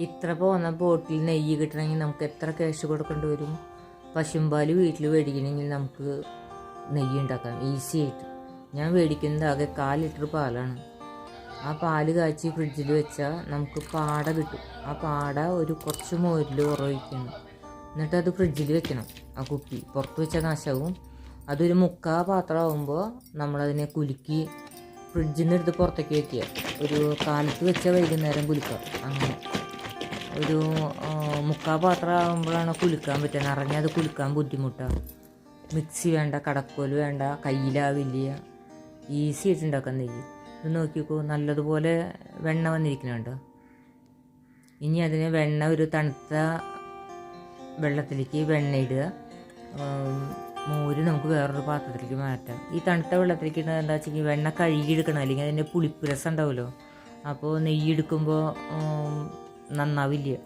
ഇത്ര പോകുന്ന ബോട്ടിൽ നെയ്യ് കിട്ടണമെങ്കിൽ നമുക്ക് എത്ര ക്യാഷ് കൊടുക്കേണ്ടി വരും? പശുമ്പാൽ വീട്ടിൽ മേടിക്കണമെങ്കിൽ നമുക്ക് നെയ്യ് ഉണ്ടാക്കാം. ഈസി ആയിട്ട്. ഞാൻ മേടിക്കുന്നത് ആകെ കാൽ ലിറ്റർ പാലാണ്. ആ പാൽ കാച്ചി ഫ്രിഡ്ജിൽ വെച്ചാൽ നമുക്ക് പാട കിട്ടും. ആ പാട ഒരു കുറച്ച് മോരിൽ ഉറവിക്കണം. എന്നിട്ട് അത് ഫ്രിഡ്ജിൽ വെക്കണം ആ കുപ്പി. പുറത്ത് വെച്ചാൽ നാശാവും. അതൊരു മുക്കാ പാത്രമാകുമ്പോൾ നമ്മളതിനെ കുലുക്കി ഫ്രിഡ്ജിൽ നിന്ന് എടുത്ത് പുറത്തേക്ക് വെക്കുക ഒരു കാലത്ത് വെച്ചാൽ വൈകുന്നേരം കുലുക്കാം. അങ്ങനെ. ഒരു മുക്കാൽ മുക്കാ പാത്രം ആകുമ്പോഴാണ് കുലുക്കാൻ പറ്റുക നിറഞ്ഞത് കുലുക്കാൻ ബുദ്ധിമുട്ടാണ് മിക്സി വേണ്ട കടക്കോൽ വേണ്ട കയ്യിലാവില്ല. ഈസി ആയിട്ട് ഉണ്ടാക്കാൻ നെയ്യ്. ഇത് നോക്കിക്കോ നല്ലതുപോലെ വെണ്ണ വന്നിരിക്കുന്നുണ്ട്. ഇനി അതിന് വെണ്ണ ഒരു തണുത്ത വെള്ളത്തിലേക്ക് വെണ്ണ ഇടുക. മോര് നമുക്ക് വേറൊരു പാത്രത്തിലേക്ക് മാറ്റാം. ഈ തണുത്ത വെള്ളത്തിലേക്ക് ഇടുന്നത് എന്താ വെച്ചെങ്കിൽ വെണ്ണ കഴുകിയെടുക്കണം അല്ലെങ്കിൽ അതിന്റെ പുളിപ്പ് രസം ഉണ്ടാവുമല്ലോ. അപ്പോൾ നെയ്യ് എടുക്കുമ്പോൾ നന്നാവില്ല.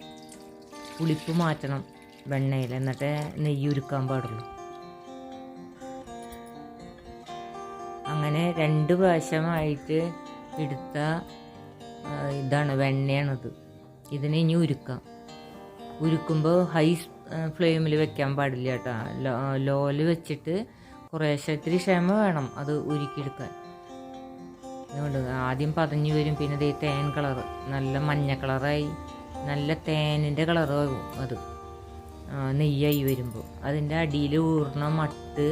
പുളിപ്പ് മാറ്റണം വെണ്ണയിൽ. എന്നിട്ട് നെയ്യ് ഉരുക്കാൻ പാടുള്ളൂ. അങ്ങനെ രണ്ട് പ്രാവശ്യമായിട്ട് എടുത്ത ഇതാണ് വെണ്ണയാണത്. ഇതിനെ ഇനി ഉരുക്കാം. ഉരുക്കുമ്പോൾ ഹൈ ഫ്ലെയിമിൽ വെക്കാൻ പാടില്ല കേട്ടോ. ലോയിൽ വെച്ചിട്ട് കുറേശ്ശെ ക്ഷമ വേണം അത് ഉരുക്കിയെടുക്കാൻ. അതുകൊണ്ട് ആദ്യം പതഞ്ഞു വരും. പിന്നെ ദേ തേൻ കളർ നല്ല മഞ്ഞ കളറായി. നല്ല തേനിന്റെ കളറാകും അത്. നെയ്യായി വരുമ്പോൾ അതിന്റെ അടിയിൽ ഊർണ മട്ട്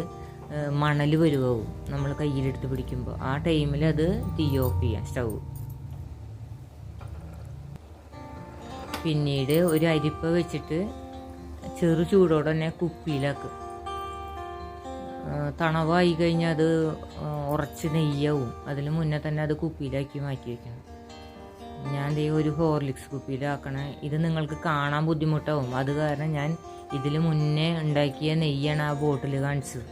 മണൽ വരുവാകും നമ്മൾ കയ്യിലെടുത്ത് പിടിക്കുമ്പോൾ ആ ടൈമിൽ അത് തീ ഓഫ് ചെയ്യാം സ്റ്റൗ. പിന്നീട് ഒരു അരിപ്പ വെച്ചിട്ട് ചെറു ചൂടോടെ തന്നെ കുപ്പിയിലാക്കും. തണവായി കഴിഞ്ഞാൽ അത് ഉറച്ച് നെയ്യാവും. അതിന് മുന്നേ തന്നെ അത് കുപ്പിയിലാക്കി മാറ്റി വയ്ക്കണം ഞാൻ ദേ ഒരു ഹോർലിക്സ് കുപ്പിയിലാക്കണേ. ഇത് നിങ്ങൾക്ക് കാണാൻ ബുദ്ധിമുട്ടാവും. അത് കാരണം ഞാൻ ഇതിൽ മുന്നേ ഉണ്ടാക്കിയ നെയ്യാണ് ആ ബോട്ടിൽ കാണിച്ചത്.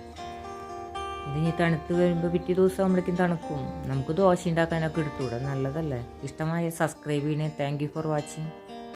ഇത് ഇനി തണുത്ത് വരുമ്പോൾ പിറ്റേ ദിവസം ആകുമ്പോഴേക്കും തണുക്കും. നമുക്ക് ദോശ ഉണ്ടാക്കാനൊക്കെ എടുത്തുകൂടെ? നല്ലതല്ലേ? ഇഷ്ടമായ സബ്സ്ക്രൈബ് ചെയ്യണേ. Thank for watching